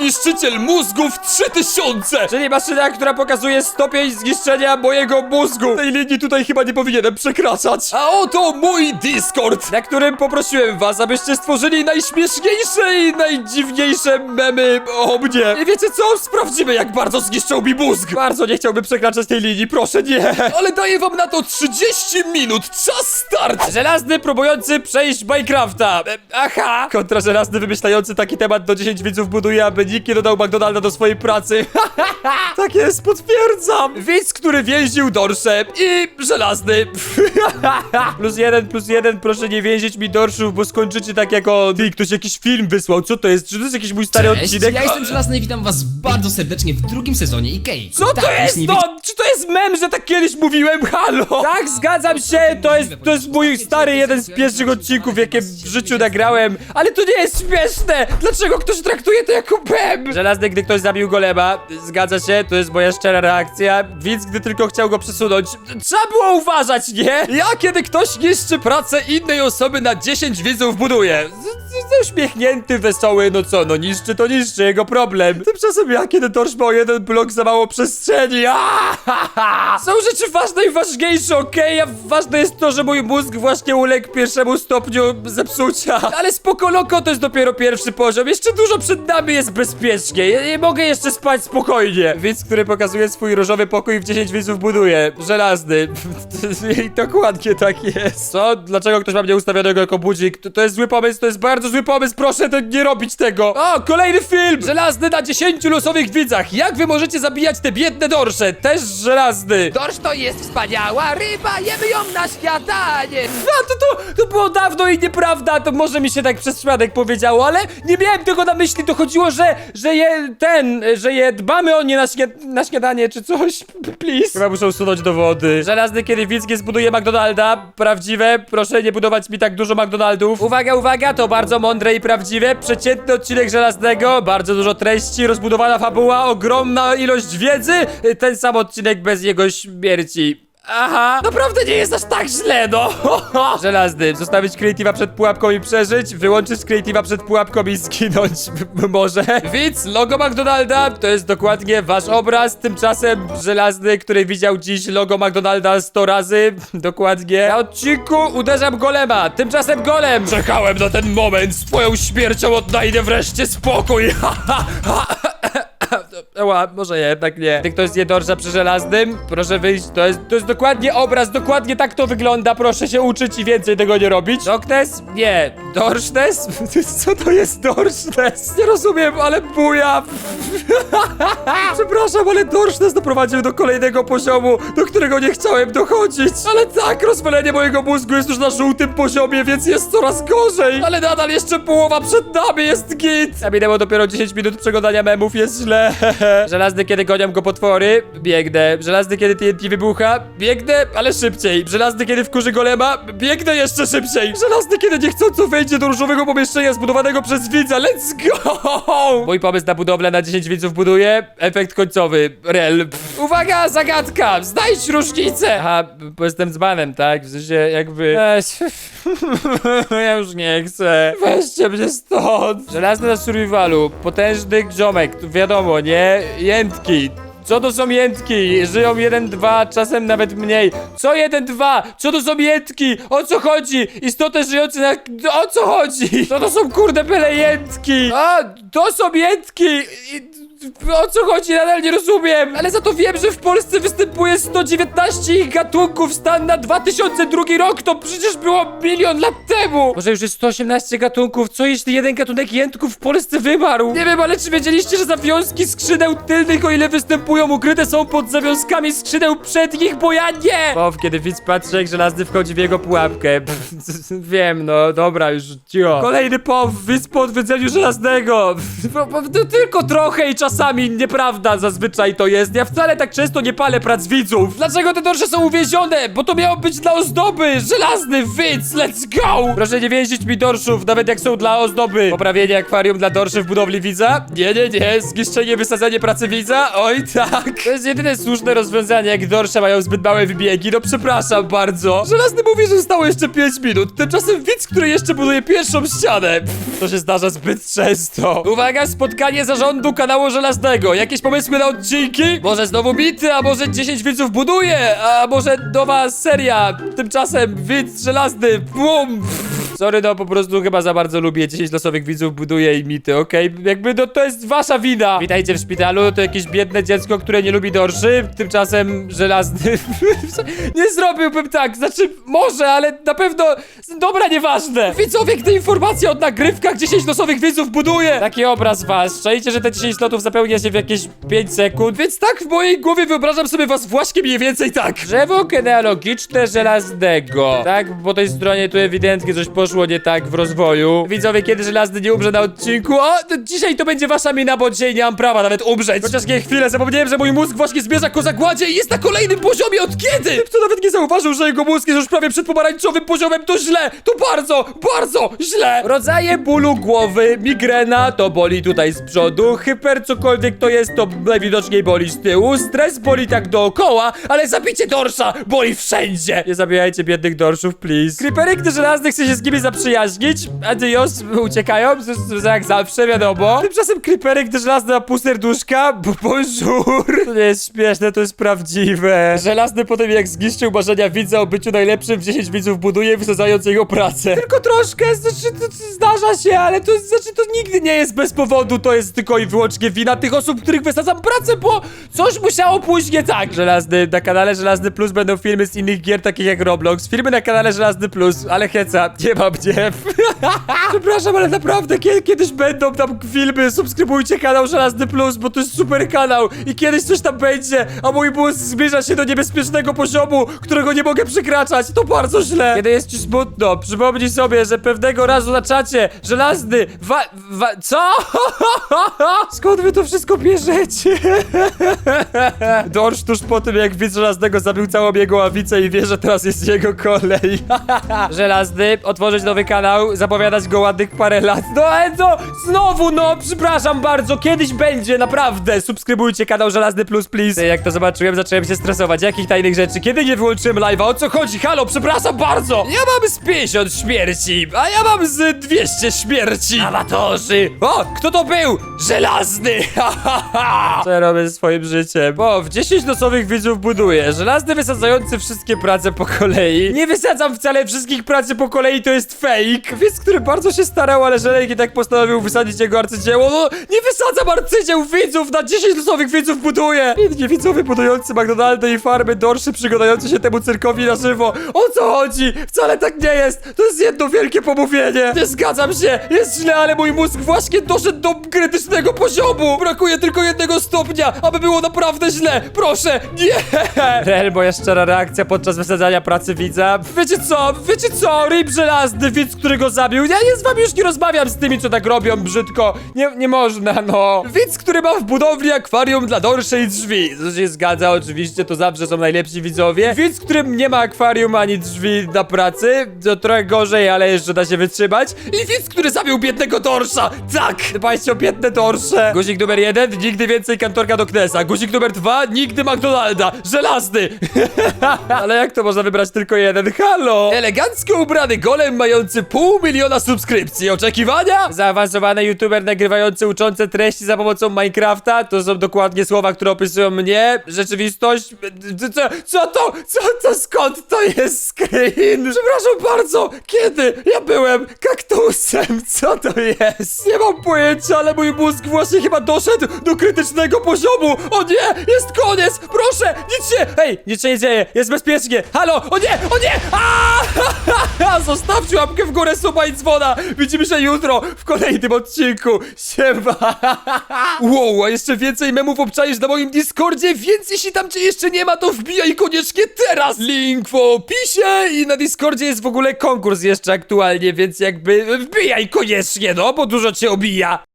niszczyciel mózgów 3000! Czyli maszyna, która pokazuje stopień zniszczenia mojego mózgu. Tej linii tutaj chyba nie powinienem przekraczać. A oto mój Discord! Na którym poprosiłem was, abyście stworzyli najśmieszniejsze i najdziwniejsze memy o mnie. I wiecie co? Sprawdzimy jak bardzo zniszczą mi mózg! Bardzo nie chciałbym przekraczać tej linii, proszę nie. Ale daję wam na to 30 minut! Czas start! Żelazny próbujący przejść Minecrafta. E, Aha! Kontra żelazny wymyślający taki temat do 10 widzów buduje, aby nikt nie dodał McDonalda do swojej pracy. Tak jest, potwierdzam! Widz, który więził dorsze i żelazny. plus jeden, plus jeden, proszę nie więzić mi dorszów, bo skończycie tak jako... Ty, ktoś jakiś film wysłał, co to jest? Czy to jest jakiś mój stary Cześć, odcinek? ja jestem Żelazny i witam was bardzo serdecznie w drugim sezonie Ikei. Co to Tak, jest jeśli to? Czy to jest mem, że tak kiedyś mówiłem? Halo? Tak, zgadzam się, to jest, to jest mój stary jeden z pierwszych odcinków, jakie w życiu nagrałem, ale to nie jest śmieszne! Dlaczego ktoś traktuje to jako mem? Żelazny, gdy ktoś zabił golema, zgadza się, to jest moja szczera reakcja, widz, gdy tylko chciał go przesunąć. Trzeba było uważać, nie? Ja, kiedy ktoś niszczy pracę innej osoby na 10 widzów buduje. Uśmiechnięty, wesoły, no co, no niszczy to niszczy, jego problem. Tymczasem ja, kiedy Dorsz ma o jeden blok za mało przestrzeni, Aaaa! Są rzeczy ważne i ważniejsze, okej? A ważne jest to, że mój mózg właśnie uległ pierwszemu stopniu zepsucia. Ale spoko loko, to jest dopiero pierwszy poziom, jeszcze dużo przed nami jest bezpiecznie, ja nie mogę jeszcze spać spokojnie. Widz, który pokazuje swój różowy pokój w 10 widzów buduje, żelazny. I dokładnie tak jest. Co? Dlaczego ktoś ma mnie ustawionego jako budzik? To, to jest zły pomysł, to jest bardzo zły pomysł, proszę to nie robić tego. O, kolejny film! Żelazny na 10 losowych widzach. Jak wy możecie zabijać te biedne dorsze? Też żelazny. Dorsz to jest wspaniała ryba, jemy ją na śniadanie! A to, to, to było dawno i nieprawda, to może mi się tak przez przypadek powiedziało, ale nie miałem tego na myśli, to chodziło, że, że je, ten, że je dbamy o nie na, śnia, na śniadanie czy coś, please. Chyba muszę usunąć dowody. Żelazny, kiedy widz nie zbuduje McDonalda, prawdziwe, proszę nie budować mi tak dużo McDonaldów. Uwaga, uwaga, to bardzo mądre i prawdziwe, przeciętny odcinek Żelaznego, bardzo dużo treści, rozbudowana fabuła, ogromna ilość wiedzy, ten sam odcinek bez jego śmierci. Aha, naprawdę nie jest aż tak źle, no! Żelazny, zostawić Creative'a przed pułapką i przeżyć, wyłączyć Creative'a przed pułapką i zginąć m- może. Widz, logo McDonalda, to jest dokładnie wasz obraz, tymczasem Żelazny, który widział dziś logo McDonalda 100 razy, dokładnie. Na odcinku uderzam golema, tymczasem golem! Czekałem na ten moment, z twoją śmiercią odnajdę wreszcie spokój. Ała, może jednak nie. Gdy ktoś zje dorsza przy żelaznym, proszę wyjść. To jest, to jest dokładnie obraz, dokładnie tak to wygląda. Proszę się uczyć i więcej tego nie robić. Doknes? Nie. Dorsznes? Co to jest dorsznes? Nie rozumiem, ale buja. Przepraszam, ale dorsznes doprowadził do kolejnego poziomu, do którego nie chciałem dochodzić. Ale tak, rozwalenie mojego mózgu jest już na żółtym poziomie, więc jest coraz gorzej. Ale nadal jeszcze połowa przed nami jest git. A minęło dopiero 10 minut przeglądania memów, jest źle. Żelazny, kiedy gonią go potwory, biegnę. Żelazny, kiedy TNT wybucha, biegnę, ale szybciej. Żelazny, kiedy wkurzy golema, biegnę jeszcze szybciej. Żelazny, kiedy niechcąco wejdzie do różowego pomieszczenia zbudowanego przez widza. Let's go! Mój pomysł na budowlę na 10 widzów buduje. Efekt końcowy. Rel. Pff. Uwaga, zagadka! Znajdź różnicę! Aha, bo jestem z banem, tak? W sensie jakby... ja już nie chcę. Weźcie mnie stąd. Żelazny na survivalu. Potężny ziomek, tu wiadomo, nie? Jętki. Co to są jętki? Żyją jeden, dwa, czasem nawet mniej. Co jeden, dwa? Co to są jętki? O co chodzi? Istoty żyjące na... O co chodzi? Co to są kurde byle jętki? A, to są jętki! I... O co chodzi? Nadal nie rozumiem! Ale za to wiem, że w Polsce występuje 119 ich gatunków. Stan na 2002 rok to przecież było milion lat temu! Może już jest 118 gatunków? Co jeśli jeden gatunek jętków w Polsce wymarł? Nie wiem, ale czy wiedzieliście, że zawiązki skrzydeł tylnych, o ile występują, ukryte są pod zawiązkami skrzydeł przednich, bo ja nie! Pow, kiedy widz patrzy, jak żelazny wchodzi w jego pułapkę. Wiem, no dobra, już cicho. Kolejny pow, widz po odwiedzeniu żelaznego. Tylko trochę i czasami nieprawda zazwyczaj to jest. Ja wcale tak często nie palę prac widzów. Dlaczego te dorsze są uwięzione? Bo to miało być dla ozdoby. Żelazny widz, let's go! Proszę nie więzić mi dorszów, nawet jak są dla ozdoby. Poprawienie akwarium dla dorszy w budowli widza? Nie, nie, nie. Zniszczenie, wysadzenie pracy widza? Oj tak. To jest jedyne słuszne rozwiązanie, jak dorsze mają zbyt małe wybiegi, no przepraszam bardzo. Żelazny mówi, że zostało jeszcze 5 minut, tymczasem widz, który jeszcze buduje pierwszą ścianę. Pff, to się zdarza zbyt często. Uwaga, spotkanie zarządu kanału Żelaznego. Jakieś pomysły na odcinki? Może znowu bity, a może 10 widzów buduje, a może nowa seria. Tymczasem widz Żelazny, bum! Sorry, no po prostu chyba za bardzo lubię 10 losowych widzów, buduję i mity, okej? Jakby no to jest wasza wina. Witajcie w szpitalu, to jakieś biedne dziecko, które nie lubi dorszy, tymczasem żelazny. nie zrobiłbym tak, znaczy może, ale na pewno. Dobra, nieważne. Widzowie, gdy informacja od nagrywkach 10 losowych widzów buduje. Taki obraz was. Czajcie, że te 10 slotów zapełnia się w jakieś 5 sekund, więc tak w mojej głowie wyobrażam sobie was właśnie mniej więcej tak. Drzewo genealogiczne żelaznego. Tak, po tej stronie tu ewidentnie coś poszło nie tak w rozwoju. Widzowie, kiedy żelazny nie umrze na odcinku, o, to dzisiaj to będzie wasza mina, bo dzisiaj nie mam prawa nawet umrzeć. Chociaż nie chwilę, zapomniałem, że mój mózg właśnie zmierza ku zagładzie i jest na kolejnym poziomie od kiedy? Kto nawet nie zauważył, że jego mózg jest już prawie przed pomarańczowym poziomem, to źle, to bardzo, bardzo źle. Rodzaje bólu głowy, migrena, to boli tutaj z przodu, hyper cokolwiek to jest, to najwidoczniej boli z tyłu, stres boli tak dookoła, ale zabicie dorsza boli wszędzie. Nie zabijajcie biednych dorszów, please. Creepery, gdy żelazny chce się z nimi zaprzyjaźnić, adios, uciekają, jak zawsze, wiadomo. Tymczasem creepery, gdy żelazny ma pół serduszka, bo bonjour. To nie jest śmieszne, to jest prawdziwe. Żelazny potem jak zniszczył marzenia widza o byciu najlepszym w 10 widzów buduje, wysadzając jego pracę. Tylko troszkę, znaczy, to, to zdarza się, ale to znaczy, to nigdy nie jest bez powodu, to jest tylko i wyłącznie wina tych osób, których wysadzam pracę, bo coś musiało pójść nie tak. Żelazny, na kanale Żelazny Plus będą filmy z innych gier, takich jak Roblox, filmy na kanale Żelazny Plus, ale heca, nie mam nie. Przepraszam, ale naprawdę, kiedy, kiedyś będą tam filmy, subskrybujcie kanał Żelazny Plus, bo to jest super kanał i kiedyś coś tam będzie, a mój mózg zbliża się do niebezpiecznego poziomu, którego nie mogę przekraczać, to bardzo źle. Kiedy jest ci smutno, przypomnij sobie, że pewnego razu na czacie Żelazny, wa... wa co? Skąd wy to wszystko bierzecie? Dorsz tuż po tym, jak widz Żelaznego zabił całą jego ławicę i wie, że teraz jest jego kolej. Żelazny, otworzyć nowy kanał, zapowiadać go ładnych parę lat. No Enzo, znowu no, przepraszam bardzo, kiedyś będzie, naprawdę. Subskrybujcie kanał Żelazny Plus, please. Jak to zobaczyłem, zacząłem się stresować. Jakich tajnych rzeczy? Kiedy nie wyłączyłem live'a? O co chodzi? Halo, przepraszam bardzo. Ja mam z 50 śmierci, a ja mam z 200 śmierci. Amatorzy. O, kto to był? Żelazny. Co ja robię ze swoim życiem? O, w 10 losowych widzów buduję. Żelazny wysadzający wszystkie prace po kolei. Nie wysadzam wcale wszystkich pracy po kolei, to jest fake. Widz, który bardzo się starał, ale Żelek i tak postanowił wysadzić jego arcydzieło. No, nie wysadzam arcydzieł widzów, na 10 losowych widzów buduję. Biedni widzowie budujący McDonaldy i farmy, dorszy przyglądający się temu cyrkowi na żywo. O co chodzi? Wcale tak nie jest. To jest jedno wielkie pomówienie. Nie zgadzam się. Jest źle, ale mój mózg właśnie doszedł do krytycznego poziomu. Brakuje tylko jednego stopnia, aby było naprawdę źle. Proszę, nie. Rel, moja szczera reakcja podczas wysadzania pracy widza. Wiecie co? Wiecie co? Ryb żelazny, widz, który go zabił. Ja nie z wami już nie rozmawiam z tymi, co tak robią brzydko. Nie, nie można, no. Widz, który ma w budowli akwarium dla dorszej drzwi. To się zgadza, oczywiście, to zawsze są najlepsi widzowie. Widz, którym nie ma akwarium ani drzwi na pracy, to trochę gorzej, ale jeszcze da się wytrzymać. I widz, który zabił biednego dorsza. Tak, dbajcie o biedne dorsze. Guzik numer jeden, nigdy więcej kantorka do Knesa. Guzik numer dwa, nigdy McDonalda. Żelazny. ale jak to można wybrać tylko jeden? Halo. Elegancko ubrany golem mający pół miliona subskrypcji. Oczekiwania? Zaawansowany youtuber nagrywający uczące treści za pomocą Minecrafta. To są dokładnie słowa, które opisują mnie. Rzeczywistość. Co, co to? Co to? Skąd to jest screen? Przepraszam bardzo. Kiedy ja byłem kaktusem? Co to jest? Nie mam pojęcia, ale mój mózg właśnie chyba doszedł do krytycznego poziomu. O nie! Jest koniec! Proszę! Nic się... Hej! Nic się nie dzieje! Jest bezpiecznie! Halo! O nie! O nie! Aaaa! Zostawcie łapkę w górę, suba i dzwona! Widzimy się jutro w kolejnym odcinku. Siema! Wow, a jeszcze więcej memów obczaisz na moim Discordzie, więc jeśli tam cię jeszcze nie ma, to wbijaj koniecznie teraz! Link w opisie i na Discordzie jest w ogóle konkurs jeszcze aktualnie, więc jakby wbijaj koniecznie, no, bo dużo cię obija.